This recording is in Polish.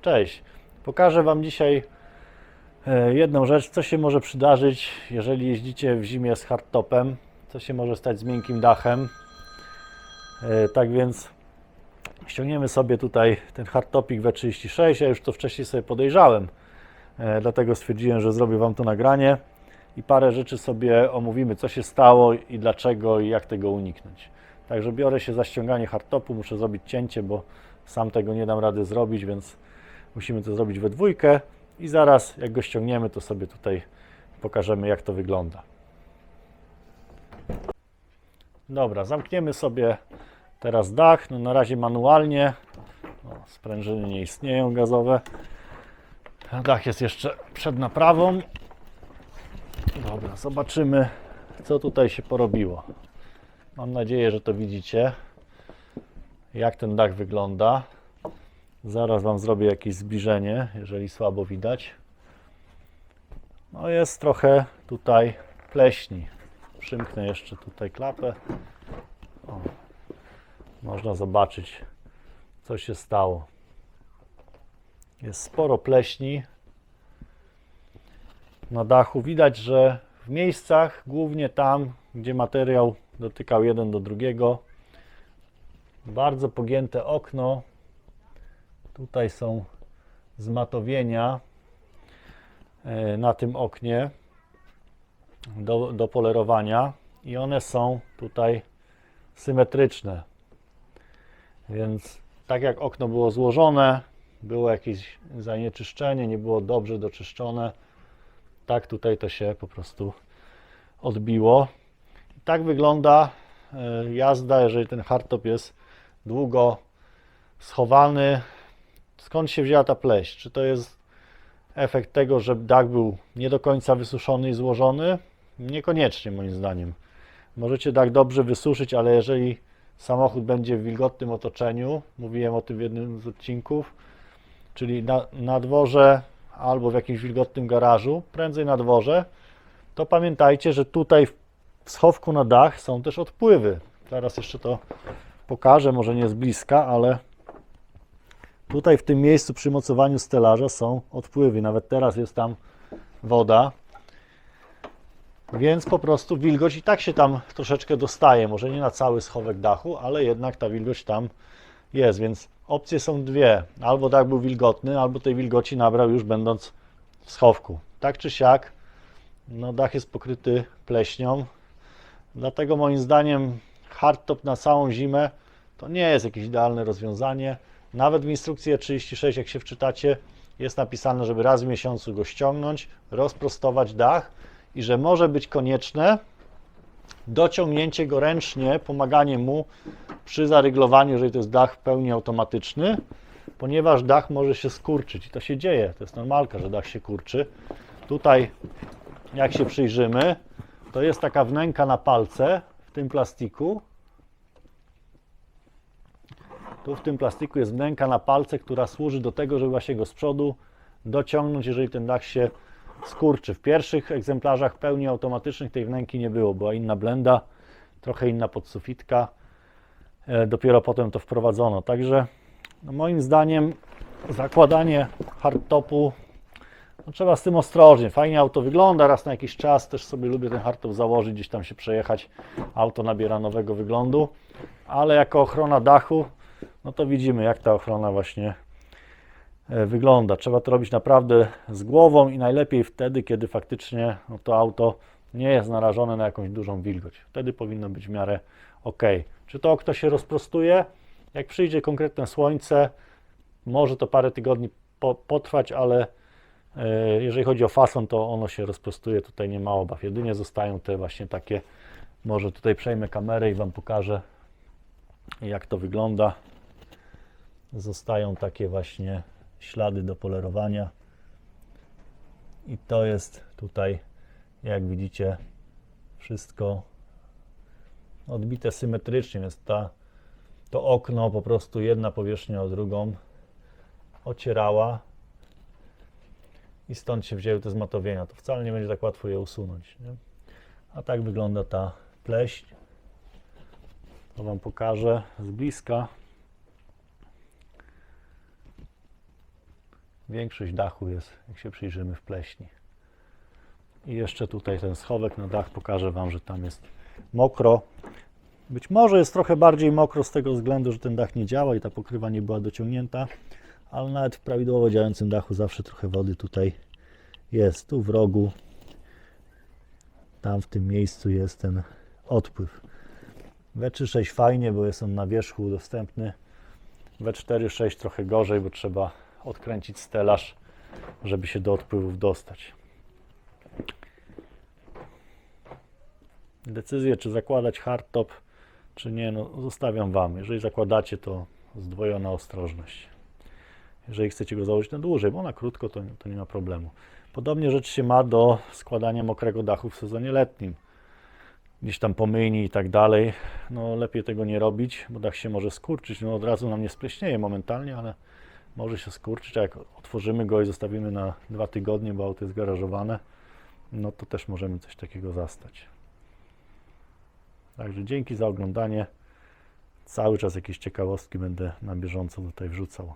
Cześć. Pokażę Wam dzisiaj e, jedną rzecz, co się może przydarzyć, jeżeli jeździcie w zimie z hardtopem, co się może stać z miękkim dachem. E, Tak więc ściągniemy sobie tutaj ten hardtopik W36, ja już to wcześniej sobie podejrzałem, e, dlatego stwierdziłem, że zrobię Wam to nagranie i parę rzeczy sobie omówimy, co się stało i dlaczego i jak tego uniknąć. Także biorę się za ściąganie hardtopu, muszę zrobić cięcie, bo sam tego nie dam rady zrobić, więc musimy to zrobić we dwójkę i zaraz jak go ściągniemy, to sobie tutaj pokażemy jak to wygląda. Dobra, zamkniemy sobie teraz dach, no na razie manualnie, o, sprężyny nie istnieją gazowe, dach jest jeszcze przed naprawą. Dobra, zobaczymy co tutaj się porobiło. Mam nadzieję, że to widzicie, jak ten dach wygląda. Zaraz Wam zrobię jakieś zbliżenie, jeżeli słabo widać. No jest trochę tutaj pleśni. Przymknę jeszcze tutaj klapę. O, można zobaczyć, co się stało. Jest sporo pleśni na dachu. Widać, że w miejscach, głównie tam, gdzie materiał dotykał jeden do drugiego, bardzo pogięte okno. Tutaj są zmatowienia e, na tym oknie do, do polerowania i one są tutaj symetryczne. Więc tak jak okno było złożone, było jakieś zanieczyszczenie, nie było dobrze doczyszczone, tak tutaj to się po prostu odbiło. Tak wygląda e, jazda, jeżeli ten hardtop jest długo schowany. Skąd się wzięła ta pleść? Czy to jest efekt tego, że dach był nie do końca wysuszony i złożony? Niekoniecznie moim zdaniem. Możecie dach dobrze wysuszyć, ale jeżeli samochód będzie w wilgotnym otoczeniu, mówiłem o tym w jednym z odcinków, czyli na, na dworze albo w jakimś wilgotnym garażu, prędzej na dworze, to pamiętajcie, że tutaj w schowku na dach są też odpływy. Zaraz jeszcze to pokażę, może nie z bliska, ale tutaj w tym miejscu przy mocowaniu stelaża są odpływy. Nawet teraz jest tam woda. Więc po prostu wilgoć i tak się tam troszeczkę dostaje. Może nie na cały schowek dachu, ale jednak ta wilgoć tam jest. Więc opcje są dwie. Albo dach był wilgotny, albo tej wilgoci nabrał już będąc w schowku. Tak czy siak, no dach jest pokryty pleśnią. Dlatego moim zdaniem hardtop na całą zimę to nie jest jakieś idealne rozwiązanie. Nawet w instrukcji E36, jak się wczytacie, jest napisane, żeby raz w miesiącu go ściągnąć, rozprostować dach i że może być konieczne dociągnięcie go ręcznie, pomaganie mu przy zaryglowaniu, jeżeli to jest dach w pełni automatyczny, ponieważ dach może się skurczyć i to się dzieje, to jest normalka, że dach się kurczy. Tutaj, jak się przyjrzymy, to jest taka wnęka na palce w tym plastiku. Tu w tym plastiku jest wnęka na palce, która służy do tego, żeby właśnie go z przodu dociągnąć, jeżeli ten dach się skurczy. W pierwszych egzemplarzach pełni automatycznych tej wnęki nie było, była inna blenda, trochę inna podsufitka. E, Dopiero potem to wprowadzono. Także no moim zdaniem zakładanie hardtopu no trzeba z tym ostrożnie. Fajnie auto wygląda, raz na jakiś czas też sobie lubię ten hardtop założyć, gdzieś tam się przejechać. Auto nabiera nowego wyglądu, ale jako ochrona dachu, no to widzimy jak ta ochrona właśnie e, wygląda. Trzeba to robić naprawdę z głową i najlepiej wtedy, kiedy faktycznie no, to auto nie jest narażone na jakąś dużą wilgoć. Wtedy powinno być w miarę ok. Czy to okno się rozprostuje? Jak przyjdzie konkretne słońce, może to parę tygodni po, potrwać, ale e, jeżeli chodzi o fason, to ono się rozprostuje. Tutaj nie ma obaw. Jedynie zostają te właśnie takie. Może tutaj przejmę kamerę i Wam pokażę, jak to wygląda. Zostają takie właśnie ślady do polerowania. I to jest tutaj, jak widzicie, wszystko odbite symetrycznie, więc ta, to okno po prostu jedna powierzchnia o drugą ocierała i stąd się wzięły te zmatowienia. To wcale nie będzie tak łatwo je usunąć. Nie? A tak wygląda ta pleśń. To Wam pokażę z bliska. Większość dachu jest, jak się przyjrzymy, w pleśni. I jeszcze tutaj ten schowek na dach pokażę Wam, że tam jest mokro. Być może jest trochę bardziej mokro z tego względu, że ten dach nie działa i ta pokrywa nie była dociągnięta, ale nawet w prawidłowo działającym dachu zawsze trochę wody tutaj jest. Tu w rogu, tam w tym miejscu jest ten odpływ. W3.6 fajnie, bo jest on na wierzchu dostępny. W4.6 trochę gorzej, bo trzeba odkręcić stelaż, żeby się do odpływów dostać. Decyzję, czy zakładać hardtop, czy nie, no zostawiam Wam. Jeżeli zakładacie, to zdwojona ostrożność. Jeżeli chcecie go założyć na dłużej, bo na krótko, to, to nie ma problemu. Podobnie rzecz się ma do składania mokrego dachu w sezonie letnim. Gdzieś tam pomyjni i tak dalej. No lepiej tego nie robić, bo dach się może skurczyć. No od razu nam nie spleśnieje momentalnie, ale może się skurczyć. A jak otworzymy go i zostawimy na dwa tygodnie, bo auto jest garażowane, no to też możemy coś takiego zastać. Także dzięki za oglądanie. Cały czas jakieś ciekawostki będę na bieżąco tutaj wrzucał.